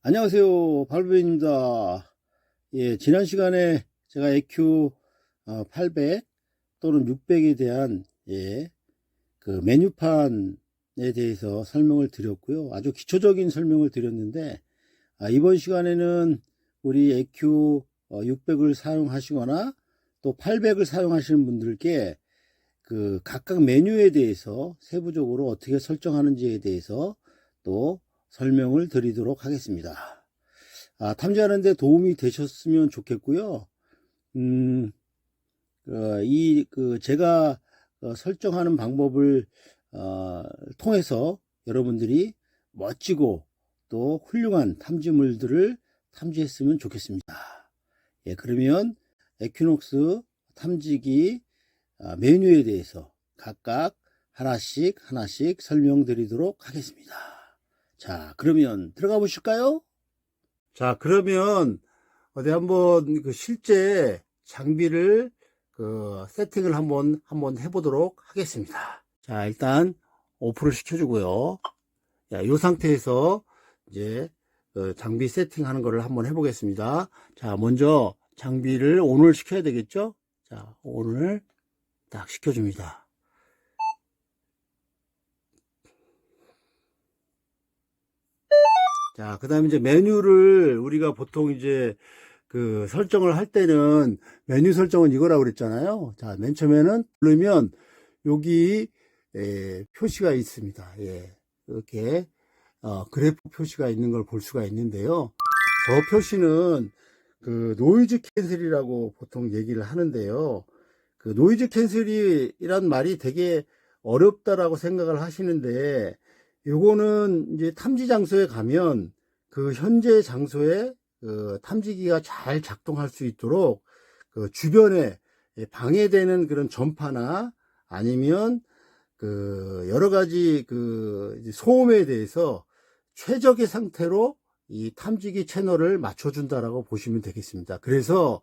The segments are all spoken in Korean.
안녕하세요. 발부인입니다. 예, 지난 시간에 제가 EQ 800 또는 600에 대한, 예, 그 메뉴판에 대해서 설명을 드렸고요. 아주 기초적인 설명을 드렸는데, 아, 이번 시간에는 우리 EQ 600을 사용하시거나 또 800을 사용하시는 분들께 그 각각 메뉴에 대해서 세부적으로 어떻게 설정하는지에 대해서 또 설명을 드리도록 하겠습니다. 아, 탐지하는데 도움이 되셨으면 좋겠고요. 음, 어, 이, 그, 제가 어, 설정하는 방법을, 어, 통해서 여러분들이 멋지고 또 훌륭한 탐지물들을 탐지했으면 좋겠습니다. 예, 그러면 에퀴녹스 탐지기 아, 메뉴에 대해서 각각 하나씩 하나씩 설명드리도록 하겠습니다. 자, 그러면 들어가 보실까요? 자, 그러면 어디 한번 그 실제 장비를 그 세팅을 한번 한번 해보도록 하겠습니다. 자, 일단 오프를 시켜주고요. 자, 이 상태에서 이제 그 장비 세팅하는 거를 한번 해보겠습니다. 자, 먼저 장비를 온을 시켜야 되겠죠? 자, 온을 딱 시켜줍니다. 자, 그 다음에 이제 메뉴를 우리가 보통 이제 그 설정을 할 때는 메뉴 설정은 이거라고 그랬잖아요. 자, 맨 처음에는 누르면 여기 에, 표시가 있습니다. 예. 이렇게 어, 그래프 표시가 있는 걸 볼 수가 있는데요. 저 표시는 그 노이즈 캔슬이라고 보통 얘기를 하는데요. 그 노이즈 캔슬이란 말이 되게 어렵다라고 생각을 하시는데 요거는 이제 탐지 장소에 가면 그 현재 장소에 그 탐지기가 잘 작동할 수 있도록 그 주변에 방해되는 그런 전파나 아니면 그 여러 가지 그 소음에 대해서 최적의 상태로 이 탐지기 채널을 맞춰준다라고 보시면 되겠습니다. 그래서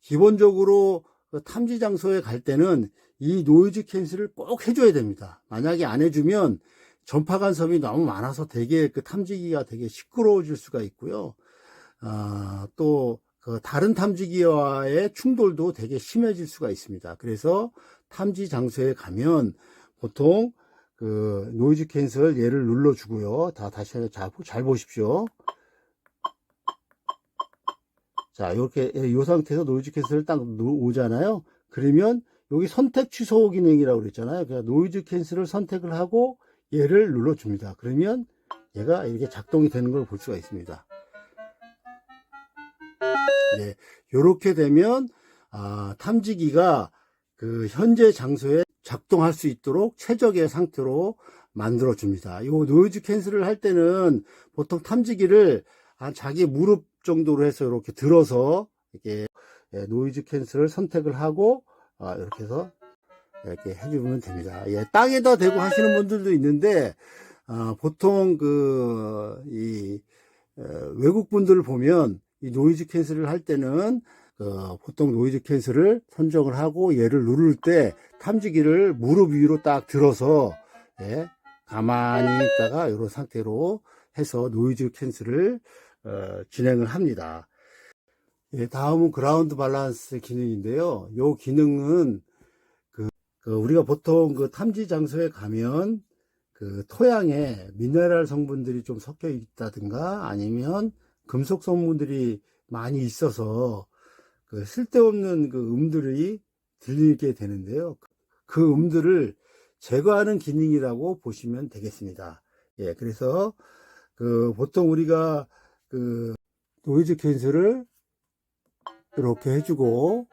기본적으로 그 탐지 장소에 갈 때는 이 노이즈 캔슬을 꼭 해줘야 됩니다. 만약에 안 해주면 전파 간섭이 너무 많아서 되게 그 탐지기가 되게 시끄러워질 수가 있고요. 아, 또 그 다른 탐지기와의 충돌도 되게 심해질 수가 있습니다. 그래서 탐지 장소에 가면 보통 그 노이즈 캔슬 얘를 눌러주고요. 다 다시 잘, 잘 보십시오. 자, 이렇게 이 상태에서 노이즈 캔슬을 딱 오잖아요. 그러면 여기 선택 취소 기능이라고 그랬잖아요. 그냥 노이즈 캔슬을 선택을 하고 얘를 눌러줍니다. 그러면 얘가 이렇게 작동이 되는 걸 볼 수가 있습니다. 네, 이렇게 되면 아, 탐지기가 그 현재 장소에 작동할 수 있도록 최적의 상태로 만들어 줍니다. 이 노이즈 캔슬을 할 때는 보통 탐지기를 한 자기 무릎 정도로 해서 이렇게 들어서 이렇게 노이즈 캔슬을 선택을 하고 아, 이렇게 해서 이렇게 해주면 됩니다. 예, 땅에다 대고 하시는 분들도 있는데 아, 보통 그 이 외국 분들을 보면 이 노이즈 캔슬을 할 때는 그 보통 노이즈 캔슬을 선정을 하고 얘를 누를 때 탐지기를 무릎 위로 딱 들어서 예, 가만히 있다가 이런 상태로 해서 노이즈 캔슬을 어, 진행을 합니다. 예, 다음은 그라운드 밸런스 기능인데요. 이 기능은 그, 그 우리가 보통 그 탐지 장소에 가면 그 토양에 미네랄 성분들이 좀 섞여 있다든가 아니면 금속 성분들이 많이 있어서 그 쓸데없는 그 음들이 들리게 되는데요. 그 음들을 제거하는 기능이라고 보시면 되겠습니다. 예, 그래서 그 보통 우리가 그 노이즈 캔슬을 이렇게 해주고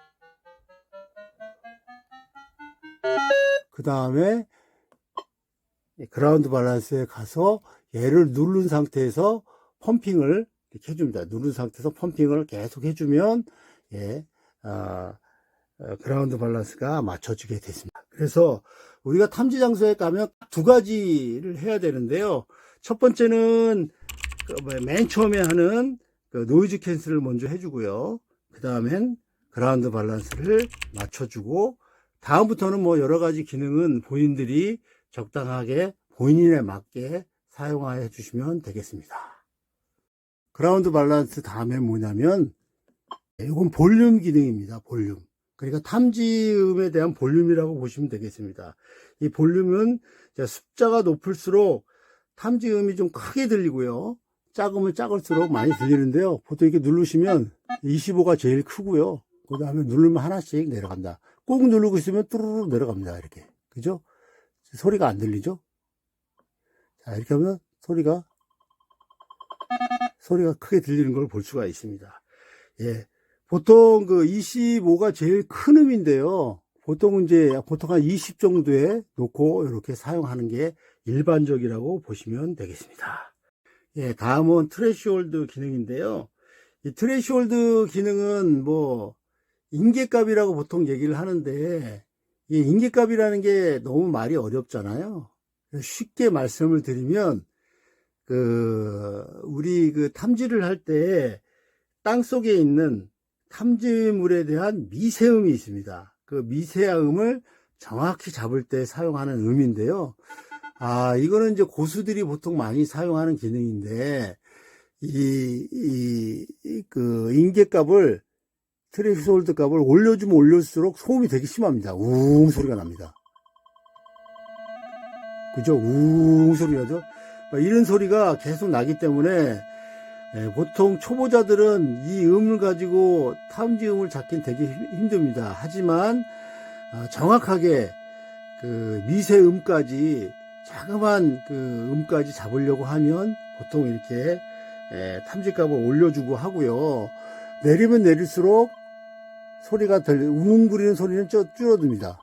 그 다음에 그라운드 밸런스에 가서 얘를 누른 상태에서 펌핑을 이렇게 해줍니다. 누른 상태에서 펌핑을 계속 해주면 예, 아, 어, 그라운드 밸런스가 맞춰지게 됐습니다. 그래서 우리가 탐지 장소에 가면 두 가지를 해야 되는데요. 첫 번째는 그맨 처음에 하는 그 노이즈 캔슬을 먼저 해주고요. 그 다음엔 그라운드 밸런스를 맞춰주고 다음부터는 뭐 여러 가지 기능은 본인들이 적당하게 본인에 맞게 사용해 주시면 되겠습니다. 그라운드 밸런스 다음에 뭐냐면 이건 볼륨 기능입니다. 볼륨. 그러니까 탐지음에 대한 볼륨이라고 보시면 되겠습니다. 이 볼륨은 자, 숫자가 높을수록 탐지음이 좀 크게 들리고요. 작으면 작을수록 많이 들리는데요. 보통 이렇게 누르시면 25가 제일 크고요. 그 다음에 누르면 하나씩 내려간다. 꾹 누르고 있으면 뚜루루 내려갑니다. 이렇게. 그죠? 소리가 안 들리죠? 자, 이렇게 하면 소리가, 소리가 크게 들리는 걸 볼 수가 있습니다. 예. 보통 그 25가 제일 큰 음인데요. 보통은 이제 보통 한 20 정도에 놓고 이렇게 사용하는 게 일반적이라고 보시면 되겠습니다. 예, 다음은 트레시홀드 기능인데요. 이 트레시홀드 기능은 뭐 인계값이라고 보통 얘기를 하는데 이 인계값이라는 게 너무 말이 어렵잖아요. 쉽게 말씀을 드리면 그 우리 그 탐지를 할 때 땅 속에 있는 탐지물에 대한 미세음이 있습니다. 그 미세음을 정확히 잡을 때 사용하는 음인데요. 아, 이거는 이제 고수들이 보통 많이 사용하는 기능인데, 이, 이, 이 그, 인계값을, 트레이스 홀드 값을 올려주면 올릴수록 소음이 되게 심합니다. 우웅 소리가 납니다. 그죠? 우웅 소리가 나죠? 이런 소리가 계속 나기 때문에, 예, 보통 초보자들은 이 음을 가지고 탐지음을 잡긴 되게 힘- 힘듭니다. 하지만 아, 정확하게 그 미세음까지 자그만 그 음까지 잡으려고 하면 보통 이렇게 예, 탐지값을 올려주고 하고요. 내리면 내릴수록 소리가 들 우웅거리는 소리는 줄- 줄어듭니다.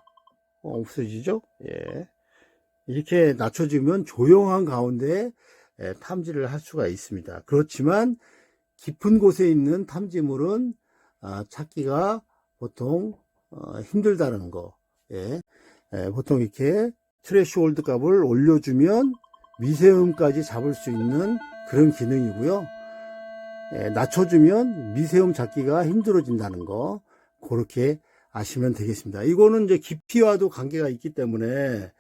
어, 없어지죠? 예. 이렇게 낮춰주면 조용한 가운데 예, 탐지를 할 수가 있습니다. 그렇지만 깊은 곳에 있는 탐지물은 아, 찾기가 보통 어, 힘들다는 거. 예. 예, 보통 이렇게 트레시홀드 값을 올려주면 미세음까지 잡을 수 있는 그런 기능이고요. 예, 낮춰주면 미세음 잡기가 힘들어진다는 거. 그렇게 아시면 되겠습니다. 이거는 이제 깊이와도 관계가 있기 때문에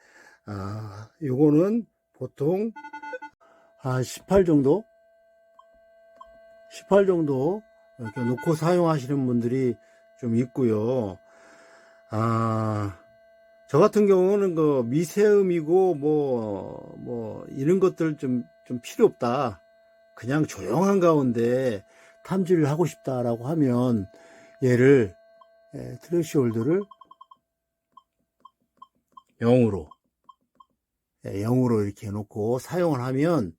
아, 요거는 보통 한18 정도? 18 정도 이렇게 놓고 사용하시는 분들이 좀 있고요. 아, 저 같은 경우는 그 미세음이고 뭐, 뭐, 이런 것들 좀, 좀 필요 없다. 그냥 조용한 가운데 탐지를 하고 싶다라고 하면 얘를, 예, 트래시홀드를 0으로, 예, 0으로 이렇게 해놓고 사용을 하면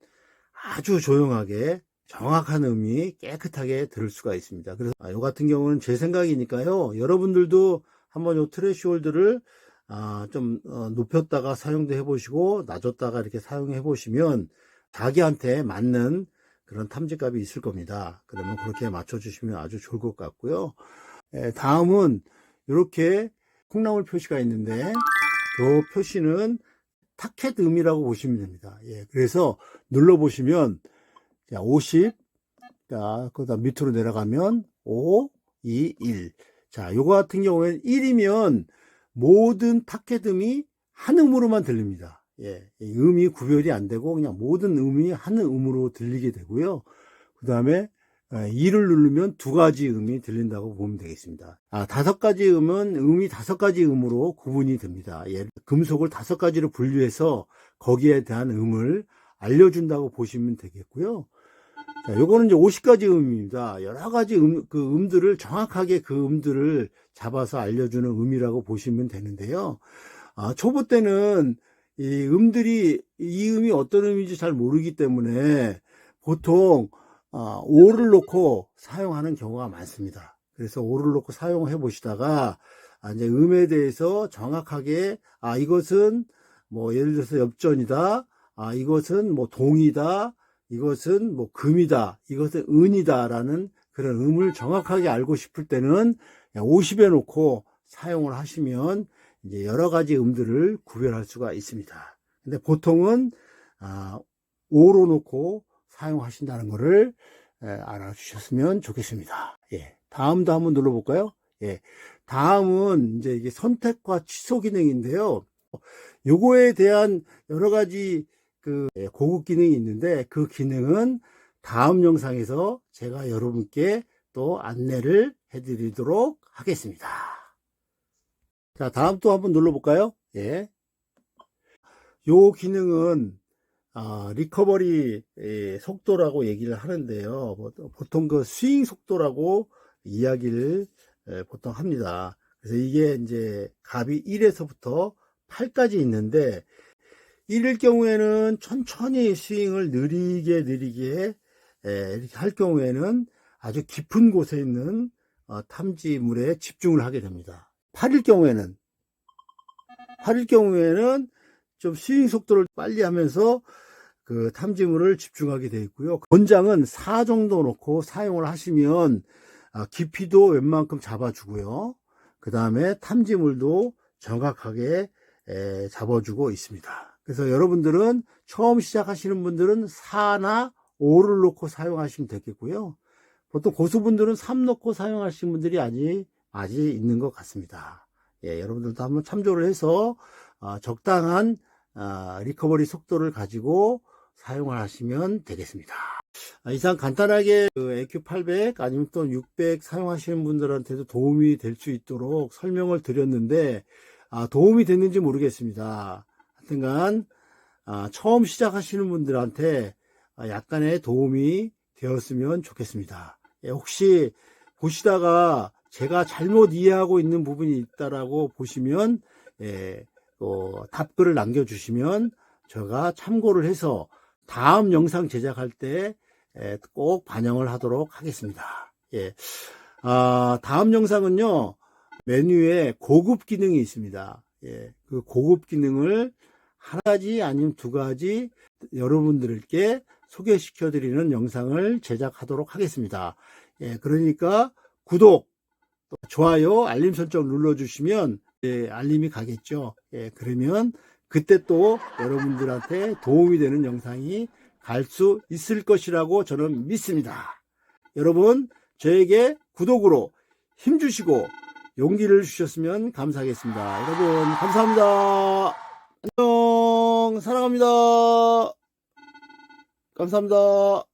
아주 조용하게 정확한 음이 깨끗하게 들을 수가 있습니다. 그래서 아, 요 같은 경우는 제 생각이니까요. 여러분들도 한번 요 트래시홀드를 아, 좀 어, 높였다가 사용도 해보시고 낮췄다가 이렇게 사용해 보시면 자기한테 맞는 그런 탐지값이 있을 겁니다. 그러면 그렇게 맞춰주시면 아주 좋을 것 같고요. 예, 다음은 이렇게 콩나물 표시가 있는데 그 표시는 타켓 음이라고 보시면 됩니다. 예, 그래서 눌러 보시면 자, 50, 자, 그다음 밑으로 내려가면 5, 2, 1. 자, 요거 같은 경우에는 1이면 모든 타켓 음이 한 음으로만 들립니다. 예, 이 음이 구별이 안 되고 그냥 모든 음이 한 음으로 들리게 되고요. 그 다음에 2를 누르면 두 가지 음이 들린다고 보면 되겠습니다. 아, 다섯 가지 음은 음이 다섯 가지 음으로 구분이 됩니다. 예, 금속을 다섯 가지로 분류해서 거기에 대한 음을 알려준다고 보시면 되겠고요. 자, 요거는 이제 50가지 음입니다. 여러 가지 음, 그 음들을 정확하게 그 음들을 잡아서 알려주는 음이라고 보시면 되는데요. 아, 초보 때는 이 음들이, 이 음이 어떤 음인지 잘 모르기 때문에 보통, 아, 5를 놓고 사용하는 경우가 많습니다. 그래서 5를 놓고 사용해 보시다가, 아, 이제 음에 대해서 정확하게, 아, 이것은 뭐 예를 들어서 엽전이다. 아, 이것은 뭐 동이다. 이것은 뭐 금이다. 이것은 은이다라는 그런 음을 정확하게 알고 싶을 때는 50에 놓고 사용을 하시면 이제 여러 가지 음들을 구별할 수가 있습니다. 근데 보통은 아, 5로 놓고 사용하신다는 것을 에, 알아주셨으면 좋겠습니다. 예. 다음도 한번 눌러볼까요? 예. 다음은 이제 이게 선택과 취소 기능인데요. 요거에 대한 여러 가지 그 고급 기능이 있는데 그 기능은 다음 영상에서 제가 여러분께 또 안내를 해드리도록 하겠습니다. 자, 다음 또 한번 눌러볼까요? 예. 요 기능은 아, 리커버리 예, 속도라고 얘기를 하는데요. 보- 보통 그 스윙 속도라고 이야기를 예, 보통 합니다. 그래서 이게 이제 값이 1에서부터 8까지 있는데 1일 경우에는 천천히 스윙을 느리게 느리게 예, 이렇게 할 경우에는 아주 깊은 곳에 있는 어, 탐지물에 집중을 하게 됩니다. 8일 경우에는 8일 경우에는 좀 스윙 속도를 빨리 하면서 그 탐지물을 집중하게 되어 있고요. 권장은 4 정도 놓고 사용을 하시면 아, 깊이도 웬만큼 잡아주고요. 그 다음에 탐지물도 정확하게 에, 잡아주고 있습니다. 그래서 여러분들은 처음 시작하시는 분들은 4나 5를 놓고 사용하시면 되겠고요. 보통 고수분들은 3 놓고 사용하시는 분들이 아직, 아직 있는 것 같습니다. 예, 여러분들도 한번 참조를 해서 아, 적당한 아, 리커버리 속도를 가지고 사용을 하시면 되겠습니다. 아, 이상 간단하게 그 AQ800 아니면 또 600 사용하시는 분들한테도 도움이 될 수 있도록 설명을 드렸는데 아, 도움이 됐는지 모르겠습니다. 하여튼간 아, 처음 시작하시는 분들한테 아, 약간의 도움이 되었으면 좋겠습니다. 예, 혹시 보시다가 제가 잘못 이해하고 있는 부분이 있다라고 보시면 예, 어, 답글을 남겨주시면 제가 참고를 해서 다음 영상 제작할 때 꼭 반영을 하도록 하겠습니다. 예. 아, 다음 영상은요, 메뉴에 고급 기능이 있습니다. 예. 그 고급 기능을 한 가지 아니면 두 가지 여러분들께 소개시켜 드리는 영상을 제작하도록 하겠습니다. 예. 그러니까 구독, 또 좋아요, 알림 설정 눌러주시면 예, 알림이 가겠죠. 예, 그러면 그때 또 여러분들한테 도움이 되는 영상이 갈 수 있을 것이라고 저는 믿습니다. 여러분, 저에게 구독으로 힘 주시고 용기를 주셨으면 감사하겠습니다. 여러분, 감사합니다. 안녕, 사랑합니다. 감사합니다.